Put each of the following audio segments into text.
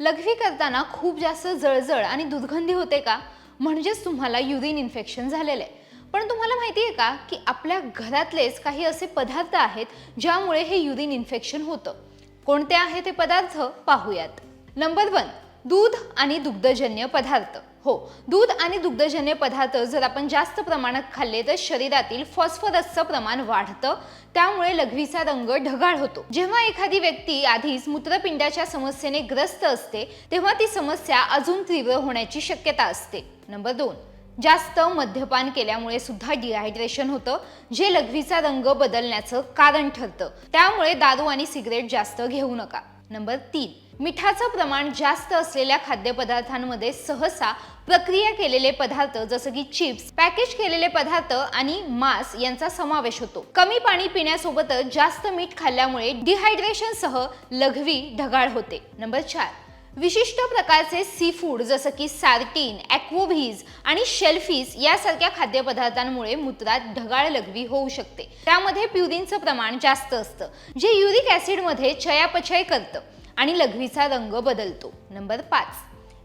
लघवी करताना खूप जास्त जळजळ आणि दुर्गंधी होते का? म्हणजेच तुम्हाला युरिन इन्फेक्शन झालेलं. आहे पण तुम्हाला माहिती आहे का की आपल्या घरातलेच काही असे पदार्थ आहेत ज्यामुळे हे युरिन इन्फेक्शन होतं. कोणते आहे ते पदार्थ? पाहूयात. नंबर वन दूध आणि दुग्धजन्य पदार्थ. हो दूध आणि दुग्धजन्य पदार्थ जर आपण जास्त प्रमाणात खाल्ले तर शरीरातील फॉस्फरसचं प्रमाण वाढतं. त्यामुळे लघवीचा रंग ढगाळ होतो. जेव्हा एखादी व्यक्ती आधीच मूत्रपिंडाच्या समस्येने ग्रस्त असते तेव्हा ती समस्या अजून तीव्र होण्याची शक्यता असते. नंबर दोन जास्त मद्यपान केल्यामुळे सुद्धा डिहायड्रेशन होतं जे लघवीचा रंग बदलण्याचं कारण ठरतं. त्यामुळे दारू आणि सिगरेट जास्त घेऊ नका. नंबर तीन मिठाचं प्रमाण जास्त असलेल्या खाद्यपदार्थांमध्ये सहसा प्रक्रिया केलेले पदार्थ जसं की चिप्स पॅकेज केलेले पदार्थ आणि मांस यांचा समावेश होतो. कमी पाणी पिण्यासोबतच जास्त मीठ खाल्ल्यामुळे डिहायड्रेशन सह लघवी ढगाळ होते. नंबर चार विशिष्ट प्रकारचे सी फूड जसं की सार्टीन ॲक्वोव्हीज आणि शेलफिश यासारख्या खाद्यपदार्थांमुळे मूत्रात ढगाळ लघवी होऊ शकते. त्यामध्ये प्युरिनचं प्रमाण जास्त असतं जे युरिक ॲसिडमध्ये चयापचय करतं. आणि लघवीचा रंग बदलतो. नंबर पाच.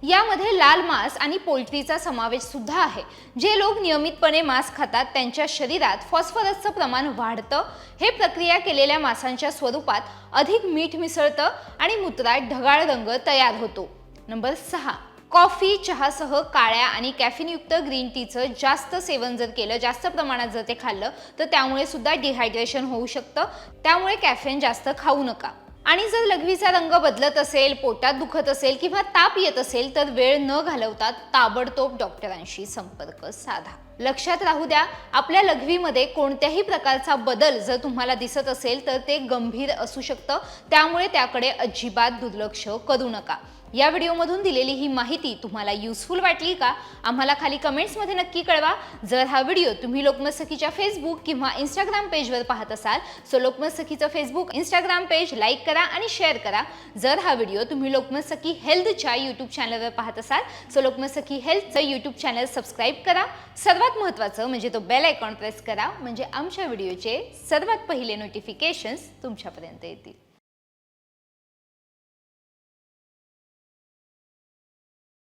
यामध्ये लाल मांस आणि पोल्ट्रीचा समावेश सुद्धा आहे. जे लोक नियमितपणे मांस खातात त्यांच्या शरीरात फॉस्फरसचं प्रमाण वाढतं. हे प्रक्रिया केलेल्या मांसांच्या स्वरूपात अधिक मीठ मिसळतं आणि मूत्रात ढगाळ रंग तयार होतो. नंबर सहा. कॉफी चहासह काळ्या आणि कॅफिनयुक्त ग्रीन टीचं जास्त सेवन जर केलं जास्त प्रमाणात जर ते खाल्लं तर त्यामुळे सुद्धा डिहायड्रेशन होऊ शकतं. त्यामुळे कॅफेन जास्त खाऊ नका. आणि जर लघवीचा रंग बदलत असेल पोटात दुखत असेल किंवा ताप येत असेल तर वेळ न घालवता ताबडतोब डॉक्टरांशी संपर्क साधा. लक्षात राहू द्या आपल्या लघवीमध्ये कोणत्याही प्रकारचा बदल जर तुम्हाला दिसत असेल तर ते गंभीर असू शकतं. त्यामुळे त्याकडे अजिबात दुर्लक्ष करू नका. या व्हिडिओमधून दिलेली ही माहिती तुम्हाला युजफुल वाटली का? आम्हाला खाली कमेंट्समध्ये नक्की कळवा. जर हा व्हिडिओ तुम्ही लोकमत सखीच्या फेसबुक किंवा इंस्टाग्राम पेजवर पाहत असाल सो लोकमत सखीचं फेसबुक इंस्टाग्राम पेज लाईक करा आणि शेअर करा. जर हा व्हिडिओ तुम्ही लोकमत सखी हेल्थच्या यूट्यूब चॅनलवर पाहत असाल सो लोकमत सखी हेल्थचं यूट्यूब चॅनल सबस्क्राईब करा. सर्वात महत्त्वाचं म्हणजे तो बेल आयकॉन प्रेस करा म्हणजे आमच्या व्हिडिओचे सर्वात पहिले नोटिफिकेशन्स तुमच्यापर्यंत येतील.